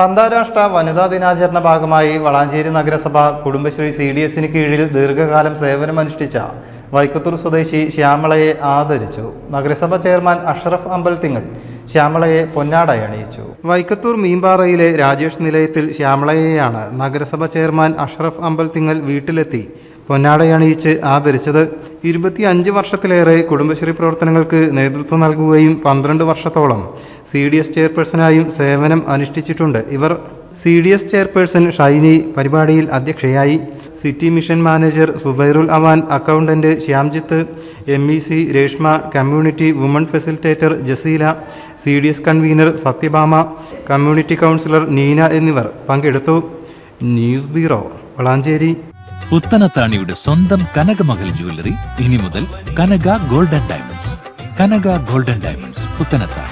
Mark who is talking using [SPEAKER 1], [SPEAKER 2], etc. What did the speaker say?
[SPEAKER 1] അന്താരാഷ്ട്ര വനിതാ ദിനാചരണ ഭാഗമായി വളാഞ്ചേരി നഗരസഭ കുടുംബശ്രീ സി ഡി എസിന് കീഴിൽ ദീർഘകാലം സേവനമനുഷ്ഠിച്ച വൈക്കത്തൂർ സ്വദേശി ശ്യാമളയെ ആദരിച്ചു. നഗരസഭ ചെയർമാൻ അഷ്റഫ് അമ്പൽത്തിങ്ങൽ ശ്യാമളയെ പൊന്നാടായി അണിയിച്ചു. വൈക്കത്തൂർ മീൻപാറയിലെ രാജേഷ് നിലയത്തിൽ ശ്യാമളയെയാണ് നഗരസഭ ചെയർമാൻ അഷ്റഫ് അമ്പൽത്തിങ്ങൽ വീട്ടിലെത്തി പൊന്നാടയണിയിച്ച് ആദരിച്ചത്. ഇരുപത്തിയഞ്ച് വർഷത്തിലേറെ കുടുംബശ്രീ പ്രവർത്തനങ്ങൾക്ക് നേതൃത്വം നൽകുകയും പന്ത്രണ്ട് വർഷത്തോളം സി ഡി എസ് ചെയർപേഴ്സണായും സേവനം അനുഷ്ഠിച്ചിട്ടുണ്ട്. ഇവർ C D S chairperson Shiny പരിപാടിയിൽ അധ്യക്ഷയായി. City mission manager Zubairul Awan accountant Shyamjith M E C Reshma community woman facilitator Jaseela C D S convener Sathyabhama community counsellor Neena എന്നിവർ പങ്കെടുത്തു. News bureau Valanchery.
[SPEAKER 2] പുത്തനത്താണിയുടെ സ്വന്തം Kanakamahal jewellery ഇനി മുതൽ Kanaka golden diamonds. Kanaka golden diamonds Puthanathani.